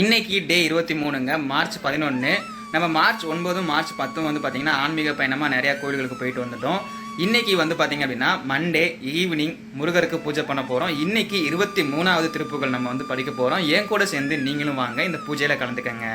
இன்னைக்கு டே இருபத்தி மூணுங்க மார்ச் பதினொன்று நம்ம மார்ச் ஒன்பதும் மார்ச் பத்தும் வந்து பார்த்திங்கன்னா ஆன்மீக பயணமாக நிறையா கோயில்களுக்கு போயிட்டு வந்துட்டோம். இன்னைக்கு வந்து பார்த்திங்க அப்படின்னா மண்டே ஈவினிங் முருகருக்கு பூஜை பண்ண போகிறோம் இன்னைக்கு இருபத்தி மூணாவது திருப்புகள் நம்ம வந்து படிக்க போகிறோம் என் கூட சேர்ந்து நீங்களும் வாங்க இந்த பூஜையில் கலந்துக்கங்க.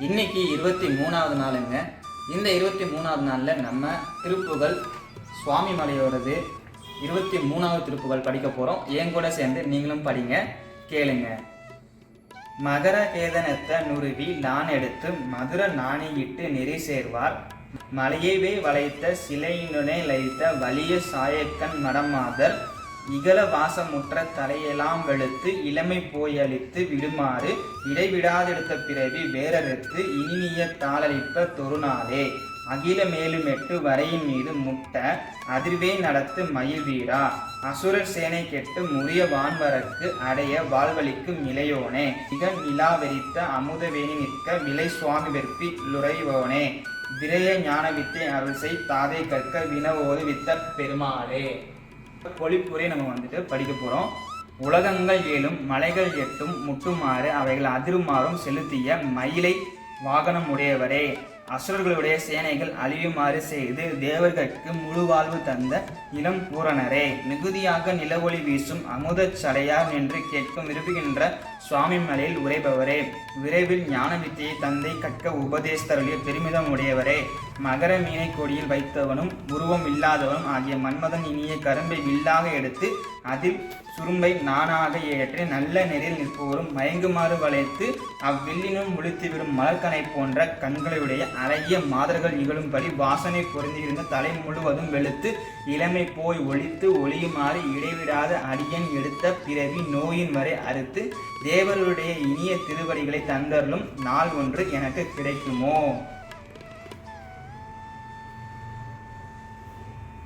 இன்னைக்கு இருபத்தி மூணாவது நாளுங்க. இந்த இருபத்தி மூணாவது நாளில் நம்ம திருப்புகள் சுவாமி மலையோடது இருபத்தி மூணாவது திருப்புகள் படிக்க போகிறோம் என் கூட சேர்ந்து நீங்களும் படிங்க கேளுங்க. மகர கேதனத்தை நுருவி நான் எடுத்து மதுர நாணியிட்டு நெறி சேர்வார். மலையவே வளைத்த சிலையினுடனே லைத்த வலிய சாயக்கன் மடமாதல் இகல வாசமுற்ற தலையெல்லாம் வெளுத்து இளமை போயளித்து விடுமாறு இடைவிடாதெடுத்த பிறவி வேறறுத்து இனிய தாளளிப்ப தொருநாளே அகில மேலுமெட்டு வரையின் மீது முட்ட அதிர்வே நடத்து மயில் வீரா அசுரர் சேனை கெட்டு முறிய வான்வரக்கு அடைய வாழ்வழிக்கும் இளையோனே. மிக நிலாவெறித்த அமுதவேணி நிற்க விலை சுவாமி வெற்பி லுறைவோனே விரய ஞான வித்தை அருள்சை தாதை கற்க வினவோது வித்த பெருமாளே. பொழிப்புரை நம்ம வந்துட்டு படிக்க போகிறோம் உலகங்கள் ஏழும் மலைகள் எட்டும் முட்டுமாறு அவைகள் அதிருமாறும் செலுத்திய மயிலை வாகனம் உடையவரே. அசுரர்களுடைய சேனைகள் அழியுமாறு செய்து தேவர்களுக்கு முழு வாழ்வு தந்த இளம் பூரணரே. மிகுதியாக நிலவொளி வீசும் அமுதச் சடையார் என்று கேட்கும் விரும்புகின்ற சுவாமி மலையில் உரைபவரே விரைவில் ஞான வித்தியை தந்தை கற்க உபதேசத்தருளிய பெருமிதம் உடையவரே. மகர மீனை கொடியில் வைத்தவனும் உருவம் இல்லாதவனும் ஆகிய மன்மதன் இனிய கரும்பை வில்லாக எடுத்து அதில் சுரும்பை நானாக ஏற்றி நல்ல நெறியில் நிற்போரும் மயங்குமாறு வளைத்து அவ்வில்லினும் முழித்துவிடும் மலர்கனை போன்ற கண்களுடைய அழகிய மாதர்கள் இகழும்படி வாசனை பொருந்தியிருந்த தலை முழுவதும் வெளுத்து இளமை போய் ஒளித்து ஒளியுமாறு இடைவிடாத அடியன் எடுத்த பிறவி நோயின் வரை அறுத்து தேவர்களுடைய இனிய திருவடிகளை தந்தருளும் நாள் ஒன்று எனக்கு கிடைக்குமோ?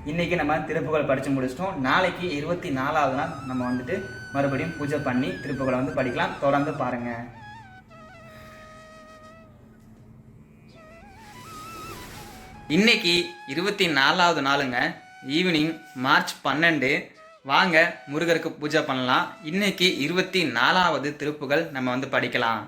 இன்னைக்கு நம்ம திருப்புகள் படித்து முடிச்சிட்டோம். நாளைக்கு இருபத்தி நாலாவது நாள் நம்ம வந்துட்டு மறுபடியும் பூஜை பண்ணி திருப்புகளை வந்து படிக்கலாம். தொடர்ந்து பாருங்க. இன்னைக்கு இருபத்தி நாலாவது நாளுங்க. ஈவினிங் மார்ச் பன்னெண்டு. வாங்க முருகருக்கு பூஜை பண்ணலாம். இன்னைக்கு இருபத்தி நாலாவது திருப்புகள் நம்ம வந்து படிக்கலாம்.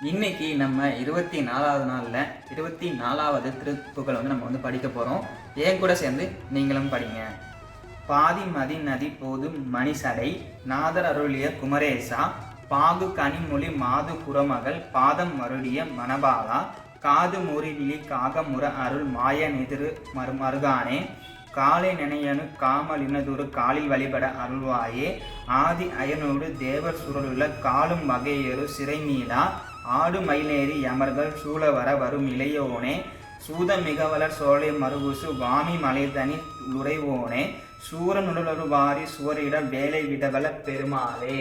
இன்னைக்கு நம்ம இருபத்தி நாலாவது நாளில் இருபத்தி நாலாவது திருப்புகள் வந்து நம்ம வந்து படிக்க போகிறோம் என் கூட சேர்ந்து நீங்களும் படிங்க. பாதி மதி நதி போதும் மணிசடை நாதர் அருளிய குமரேசா பாகு கனிமொழி மாது குரமகள் பாதம் மருளிய மணபாலா காது முறிவிழி காகமுற அருள் மாய நெதிரு மறு மருகானே காலை நினையனு காமலினதுரு காலில் வழிபட அருள்வாயே ஆதி அயனோடு தேவர் சுருளுள்ள காலும் வகையேறு சிறைமீளா ஆடு மயிலேறி யமர்கள் சூழ வர வரும் இளையோனே சூத மிகவலர் சோலை மருகுசு வாமி மலைதனி உறைவோனே சூரனுடலொரு வாரி சுவரிடம் வேலை விடவல பெருமாளே.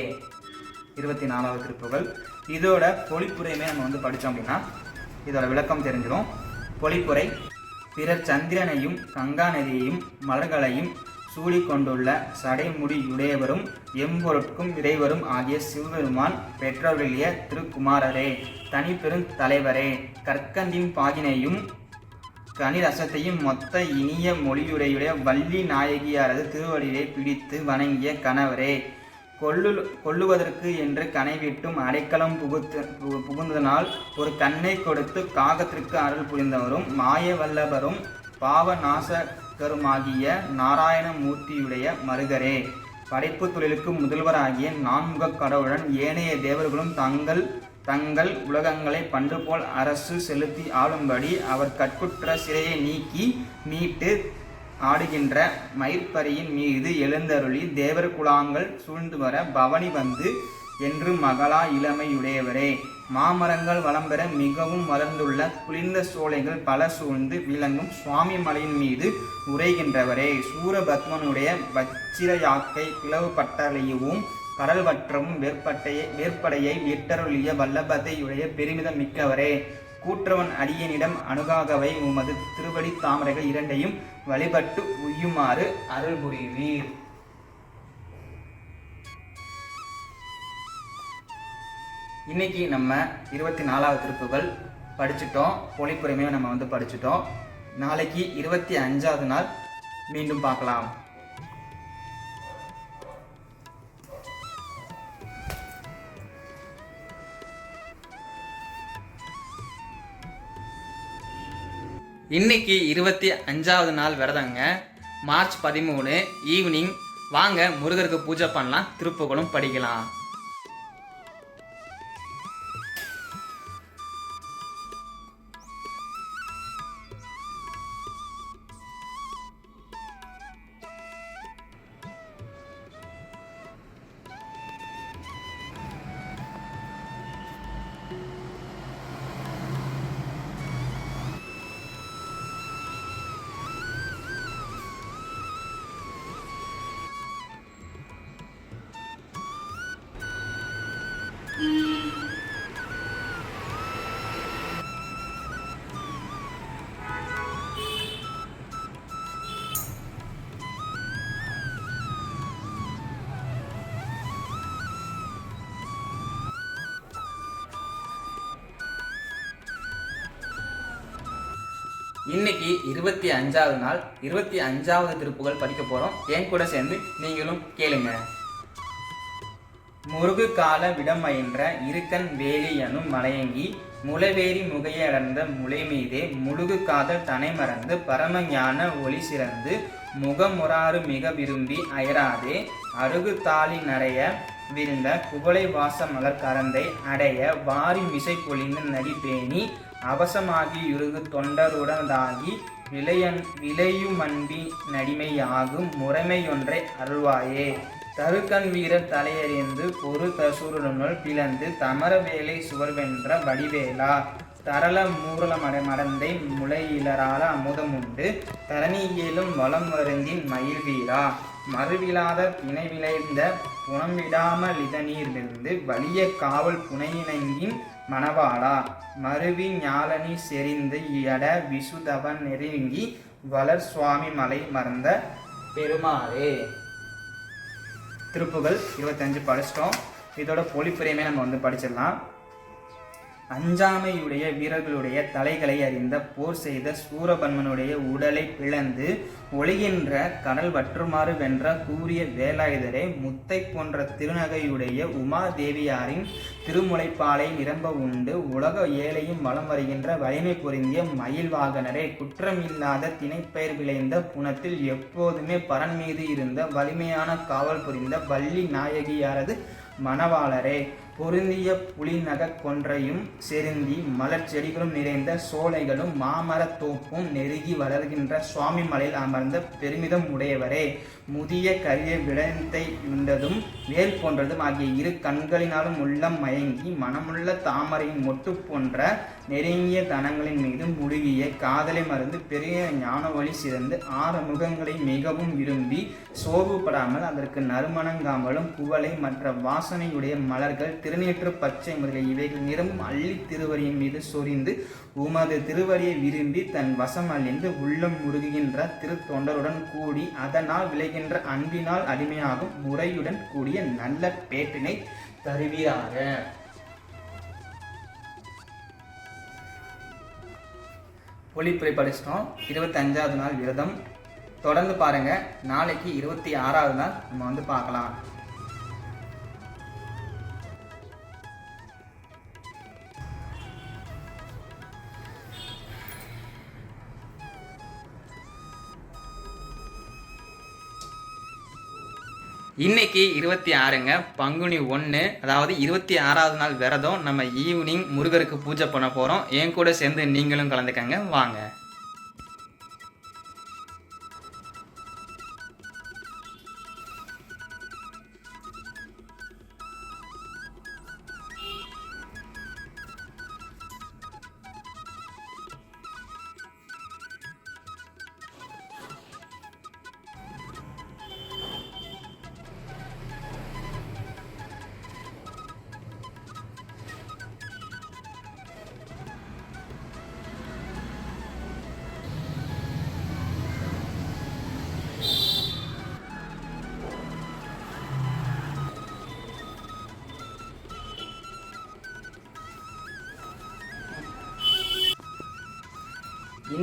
இருபத்தி நாலாவது திருப்புகள் இதோட பொழிப்புரையுமே நம்ம வந்து படித்தோம் அப்படின்னா இதோட விளக்கம் தெரிஞ்சிடும் பொழிப்புரை பிறர் சந்திரனையும் கங்கா நதியையும் மலர்களையும் சூடிக்கொண்டுள்ள சடைமுடியுடையவரும் எம்பொருட்கும் இறைவரும் ஆகிய சிவபெருமான் பெற்றவர்களிய திருக்குமாரரே தனிப்பெரும் தலைவரே. கற்கண்டின் பாகினையும் கனிரசத்தையும் மொத்த இனிய மொழியுடைய வள்ளி நாயகியாரது திருவடியை பிடித்து வணங்கிய கணவரே. கொல்லு கொல்லுவதற்கு என்று கனைவிட்டும் அடைக்கலம் புகுத்து புகுந்ததனால் ஒரு கண்ணை கொடுத்து காகத்திற்கு அருள் புரிந்தவரும் மாய வல்லபரும் பாவ நாசகருமாகிய நாராயணமூர்த்தியுடைய மருகரே. படைப்பு தொழிலுக்கு முதல்வராகிய நான்முக கடவுளுடன் ஏனைய தேவர்களும் தங்கள் தங்கள் உலகங்களை பண்டு போல் அரசு செலுத்தி ஆளும்படி அவர் கற்குற்ற சிறையை நீக்கி மீட்டு ஆடுகின்ற மயிர்ப்பரியின் மீது எழுந்தருளி தேவர் குலாங்கள் சூழ்ந்து வர பவனி வந்து என்று மகளா இளமையுடையவரே மாமரங்கள் வளம் பெற மிகவும் வளர்ந்துள்ள குளிர்ந்த சோலைகள் பல சூழ்ந்து விளங்கும் சுவாமி மலையின் மீது உரைகின்றவரே சூரபத்மனுடைய வச்சிர யாக்கை பிளவுபட்டலையவும் கடல் வற்றமும் வேற்பட்டையை வேற்படையை விட்டருளிய வல்லபத்தையுடைய பெருமிதம் மிக்கவரே. கூற்றவன் அடியனிடம் அணுகாகவை உமது திருவடி தாமரைகள் இரண்டையும் வழிபட்டு உய்யுமாறு அருள் புரிவீர் இன்னைக்கு நம்ம இருபத்தி நாலாவது திருப்புகள் படிச்சிட்டோம். பொழிப்புரிமையும் நம்ம வந்து படிச்சிட்டோம். நாளைக்கு இருபத்தி அஞ்சாவது நாள் மீண்டும் பார்க்கலாம். இன்னைக்கு இருபத்தி அஞ்சாவது நாள் விரதங்க. மார்ச் பதிமூணு ஈவினிங். வாங்க முருகருக்கு பூஜை பண்ணலாம் திருப்புகளும் படிக்கலாம். இன்னைக்கு இருபத்தி அஞ்சாவது நாள் இருபத்தி அஞ்சாவது திருப்புகள் படிக்க போறோம். என் கூட சேர்ந்து நீங்களும் கேளுங்க. முருகு கால விடமயின்ற இருக்கன் வேலி எனும் மலையங்கி முளைவேரி முகையடர்ந்த முளை மீதே முழுகு காதல் தனை மறந்து பரம ஞான ஒளி சிறந்து முகமுறாறு மிக விரும்பி அயராதே அருகு தாளி நரைய விருந்த குவளை வாச மலர் கரந்தை அடைய வாரி மிசை பொழிந்து நடிப்பேணி அவசமாகி இறுகு தொண்டருடதாகி விளையன் விளையுமன்பி நடிமையாகும் முறைமையொன்றை அருள்வாயே. தருக்கன் வீரர் தலையறிந்து பொறு தசூருடனுள் பிளந்து தமர வேலை சுவர்வென்ற வடிவேலா. தரள மூரளமட மடந்தை முளையிலரால அமுதமுண்டு தரணியிலும் வளம் வருந்தின் மயில் வீரா. மறுவிழாத பிணை விளைந்த புனமிடாமல் விடாமல் வலிய காவல் புனையினங்கின் மணவாளா மருவி ஞாலனி செறிந்து எட விசுதவன் நெருங்கி வளர் சுவாமி மலை மறந்த பெருமாளே. திருப்புகள் இருபத்தஞ்சு படிச்சிட்டோம். இதோட பொழிப்புரையுமே நம்ம வந்து படிச்சிடலாம். அஞ்சாமையுடைய வீரர்களுடைய தலைகளை அறிந்த போர் செய்த சூரபன்மனுடைய உடலை பிளந்து ஒளிகின்ற கடல் வற்றுமாறு வென்ற கூறிய வேலாயுதரே முத்தை போன்ற திருநகையுடைய உமாதேவியாரின் திருமுலைப்பாலை நிரம்ப உண்டு. உலக ஏழையும் வலம் வருகின்ற வலிமை பொருந்திய மயில் வாகனரே குற்றமில்லாத திணைப்பெயர் விளைந்த புனத்தில் எப்போதுமே பரன் மீது இருந்த வலிமையான காவல் புரிந்த வள்ளி நாயகியாரது மணவாளரே. பொருந்திய புலிநகக் கொன்றையும் செருந்தி மலர் செடிகளும் நிறைந்த சோலைகளும் மாமரத் தோப்பும் நெருகி வளர்கின்ற சுவாமி மலையில் அமர்ந்த பெருமிதம் உடையவரே. முதிய கரிய விடந்தை உண்டதும் வேல் போன்றதும் ஆகிய இரு கண்களினாலும் உள்ளம் மயங்கி மனமுள்ள தாமரையின் மொட்டு போன்ற நெருங்கிய தனங்களின் மீது முழுகிய காதலை மறந்து பெரிய ஞான வழி சிறந்து ஆறு முகங்களை மிகவும் விரும்பி சோர்வுபடாமல் அதற்கு நறுமணங்காமலும் குவளை மற்ற வாசனையுடைய மலர்கள் திருநீற்று பச்சை முதலிய இவைகள் நிறமும் அள்ளி திருவரியின் மீது சொரிந்து உமது திருவடியை விரும்பி தன் வசம் அழிந்து உள்ளம் முருகுகின்ற திருத்தொண்டருடன் கூடி அதனால் விளைகின்ற அன்பினால் அடிமையாகும் முறையுடன் கூடிய நல்ல பேட்டினை தருவீராக. ஒளிப்புரை படிச்சிட்டோம் இருபத்தஞ்சாவது நாள் விரதம். தொடர்ந்து பாருங்கள் நாளைக்கு இருபத்தி ஆறாவது நாள். நம்ம வந்து பார்க்கலாம். இன்னைக்கு இருபத்தி ஆறுங்க. பங்குனி ஒன்று அதாவது இருபத்தி ஆறாவது நாள் விரதம் நம்ம ஈவினிங் முருகருக்கு பூஜை பண்ண போகிறோம் என் கூட சேர்ந்து நீங்களும் கலந்துக்கங்க. வாங்க.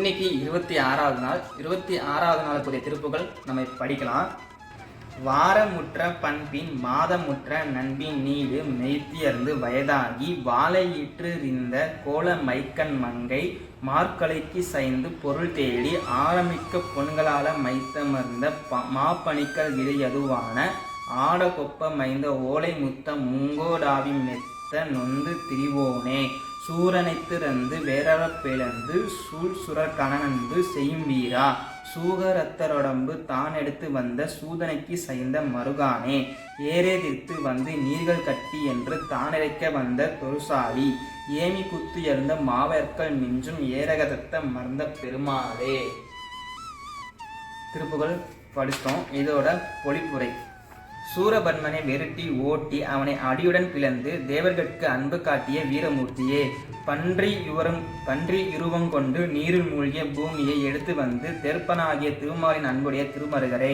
இன்னைக்கு இருபத்தி ஆறாவது நாள். இருபத்தி ஆறாவது நாளுக்குரிய திருப்புகள் நம்ம படிக்கலாம். வாரமுற்ற பண்பின் மாதமுற்ற நண்பின் நீடு மெய்த்தியர்ந்து வயதாகி வாழையிற்றிருந்த கோல மைக்கண் மங்கை மார்க்கலைக்கு சைந்து பொருள் தேடி ஆரம்பிக்க பொன்களால மைத்தமர்ந்த ப- மாப்பணிக்கல் விதையதுவான ஆட கொப்ப மைந்த ஓலை முத்த முங்கோடாவி மெத்த நொந்து திரிவோனே. சூரனைத்திறந்து வேறறப் பிளந்து சூழ் சுரர் கணனந்து செய்யும் வீரா சூகரத்தரொடம்பு தான் எடுத்து வந்த சூதனைக்கு சைந்த மருகானே? ஏரேதிர்த்து வந்து நீர்கள் கட்டி என்று தானிறைக்க வந்த தொருசாலி ஏமி குத்து எழுந்த மாவற்கள் மிஞ்சும் ஏரகதத்த மறந்த பெருமாளே. திருப்புகள் படித்தோம். இதோட பொழிப்புரை. சூரபன்மனை விரட்டி ஓட்டி அவனை அடியுடன் பிளந்து தேவர்கட்கு அன்பு காட்டிய வீரமூர்த்தியே பன்றி யுவரம் பன்றி இருவம் கொண்டு நீரில் மூழ்கிய பூமியை எடுத்து வந்து தெற்பனாகிய திருமாலின் அன்புடைய திருமருகரே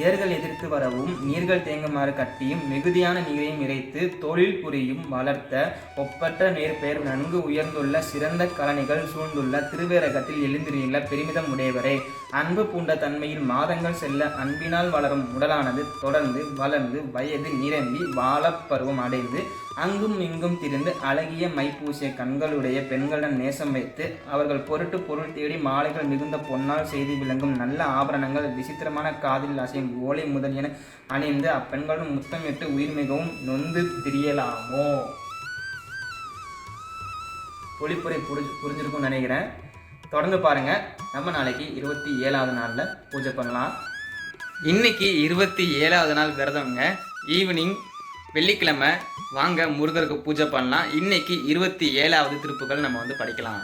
ஏர்கள் எதிர்த்து வரவும் நீர்கள் தேங்குமாறு கட்டியும் மிகுதியான நீரையும் இறைத்து தொழில் புரியும் வளர்த்த ஒப்பற்ற நேர்பெயர் நன்கு உயர்ந்துள்ள சிறந்த கலனிகள் சூழ்ந்துள்ள திருவேரகத்தில் எழுந்திரியுள்ள பெருமிதம் உடையவரே அன்பு பூண்ட தன்மையில் மாதங்கள் செல்ல அன்பினால் வளரும் உடலானது தொடர்ந்து வளர்ந்து வயது நிரம்பி வாழப் பருவம் அடைந்து அங்கும் இங்கும் திரிந்து அழகிய மைப்பூசிய கண்களுடைய பெண்களுடன் நேசம் வைத்து அவர்கள் பொருட்டு பொருள் தேடி மாலைகள் மிகுந்த பொன்னால் செய்து விளங்கும் நல்ல ஆபரணங்கள் விசித்திரமான காதில் அசையும் ஓலை முதலியன அணிந்து அப்பெண்களும் முத்தமிட்டு உயிர் மிகவும் நொந்து திரியலாமோ? ஒளிப்புரை புரிஞ்சு புரிஞ்சிருக்கும்னு நினைக்கிறேன். தொடர்ந்து பாருங்கள் நம்ம நாளைக்கு இருபத்தி ஏழாவது நாளில் பூஜை பண்ணலாம். இன்னைக்கு இருபத்தி ஏழாவது நாள் விரதம்ங்க. ஈவினிங் வெள்ளிக்கிழமை. வாங்க முருகருக்கு பூஜை பண்ணலாம். இன்னைக்கு இருபத்தி ஏழாவது திருப்புகள் நம்ம வந்து படிக்கலாம்.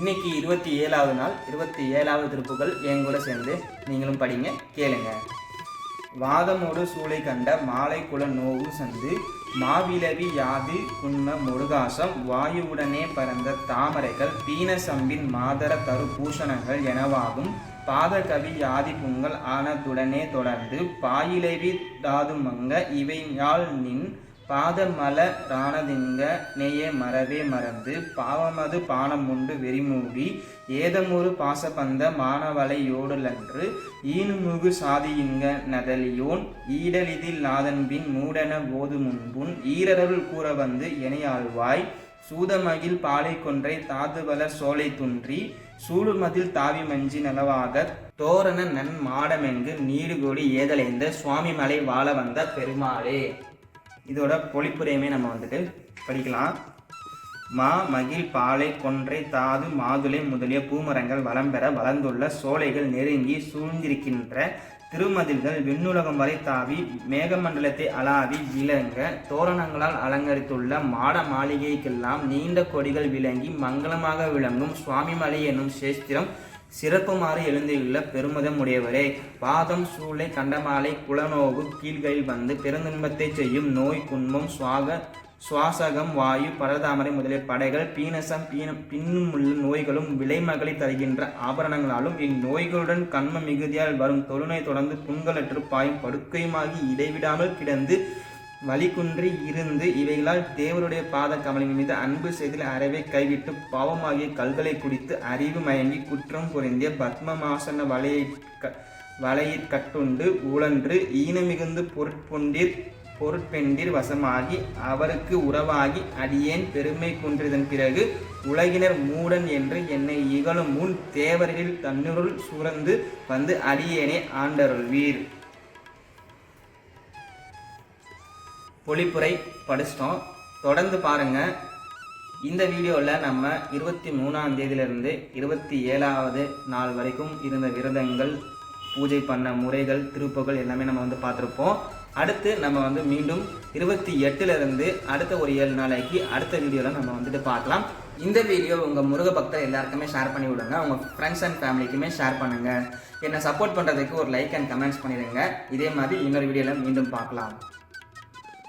இன்னைக்கு இருபத்தி ஏழாவது நாள் இருபத்தி ஏழாவது திருப்புகள் என் கூட சேர்ந்து நீங்களும் படிங்க கேளுங்க. வாதமோடு சூளை கண்ட மாலை குல நோவு சந்து மாவிலவி யாது குன்ம முருகாசம் வாயுவுடனே பறந்த தாமரைகள் பீனசம்பின் மாதர தரு பூஷணங்கள் எனவாகும். பாதகவி யாதி பொங்கல் ஆனதுடனே தொடர்ந்து பாயிலவி தாது மங்க இவை யாழ் நின் பாதமல ராணதிங்க நெய்ய மறவே மறந்து பாவமது பானம் உண்டு வெறிமூடி ஏதமொரு பாசபந்த மானவலை யோடலன்று ஈனுமுகு சாதியிங்க நதலியோன் ஈடலிதில் நாதன்பின் மூடன போது முன்புன் ஈரருள் கூற வந்து எனையாழ்வாய் சூதமகில் பாலை கொன்றை தாதுவல சோலை துன்றி சூடுமதில் தாவி மஞ்சி நலவாக தோரண நன் மாடமெங்கு நீடுகோடி ஏதலைந்த சுவாமி மலை வாழ வந்த பெருமாளே. இதோட பொழிப்புரையுமே நம்ம வந்துட்டு படிக்கலாம். மா மகிழ் பாலை கொன்றை தாது மாதுளை முதலிய பூமரங்கள் வளம் பெற வளர்ந்துள்ள சோலைகள் நெருங்கி சூழ்ந்திருக்கின்ற திருமதில்கள் விண்ணுலகம் வரை தாவி மேகமண்டலத்தை அலாவி விளங்க தோரணங்களால் அலங்கரித்துள்ள மாட மாளிகைக்கெல்லாம் நீண்ட கொடிகள் விளங்கி மங்களமாக விளங்கும் சுவாமிமலை என்னும் சேஸ்திரம் சிறப்புமாறு எழுந்தியுள்ள பெருமிதம் உடையவரே பாதம் சூளை கண்டமாலை குலநோவு கீழ்களில் வந்து பெருந்துன்பத்தை செய்யும் நோய் குன்மம் சுவாக சுவாசகம் வாயு பரதாமரை முதலிய படைகள் பீனசம் பீன பின்னுமுள்ள நோய்களும் விலைமகளை தருகின்ற ஆபரணங்களாலும் இந்நோய்களுடன் கண்ம மிகுதியால் வரும் தொழுநோய் தொடர்ந்து புண்களற்று பாயும் படுக்கையுமாகி இடைவிடாமல் கிடந்து வழிகுன்றி இருந்து இவைகளால் தேவருடைய பாத கமலின் மீது அன்பு செய்தில் அறவே கைவிட்டு பாவமாகிய கல்களை குடித்து அறிவு மயங்கி குற்றம் புரிந்திய பத்மமாசன வலையை க வலையிற் கட்டுண்டு உழன்று ஈனமிகுந்து பொருட்பொண்டிற் பொருட்பெண்டிர் வசமாகி அவருக்கு உறவாகி அடியேன் பெருமை குன்றிதன் பிறகு உலகினர் மூடன் என்று என்னை இகழும் முன் தேவரில் தன்னுருள் சுரந்து வந்து அடியேனே ஆண்டருள்வீர். பொழிப்புரை படிச்சிட்டோம். தொடர்ந்து பாருங்க. இந்த வீடியோவில் நம்ம இருபத்தி மூணாம் தேதியிலிருந்து இருபத்தி ஏழாவது நாள் வரைக்கும் இருந்த விரதங்கள் பூஜை பண்ண முறைகள் திருப்புகள் எல்லாமே நம்ம வந்து பார்த்துருப்போம். அடுத்து நம்ம வந்து மீண்டும் இருபத்தி எட்டுலேருந்து அடுத்த ஒரு ஏழு நாளைக்கு அடுத்த வீடியோவில் நம்ம வந்துட்டு பார்க்கலாம். இந்த வீடியோ உங்கள் முருக பக்தர் எல்லாருக்குமே ஷேர் பண்ணி விடுங்க. உங்கள் ஃப்ரெண்ட்ஸ் அண்ட் ஃபேமிலிக்குமே ஷேர் பண்ணுங்கள் என்னை சப்போர்ட் பண்ணுறதுக்கு ஒரு லைக் அண்ட் கமெண்ட்ஸ் பண்ணிடுங்க. இதே மாதிரி இன்னொரு வீடியோவில் மீண்டும் பார்க்கலாம்.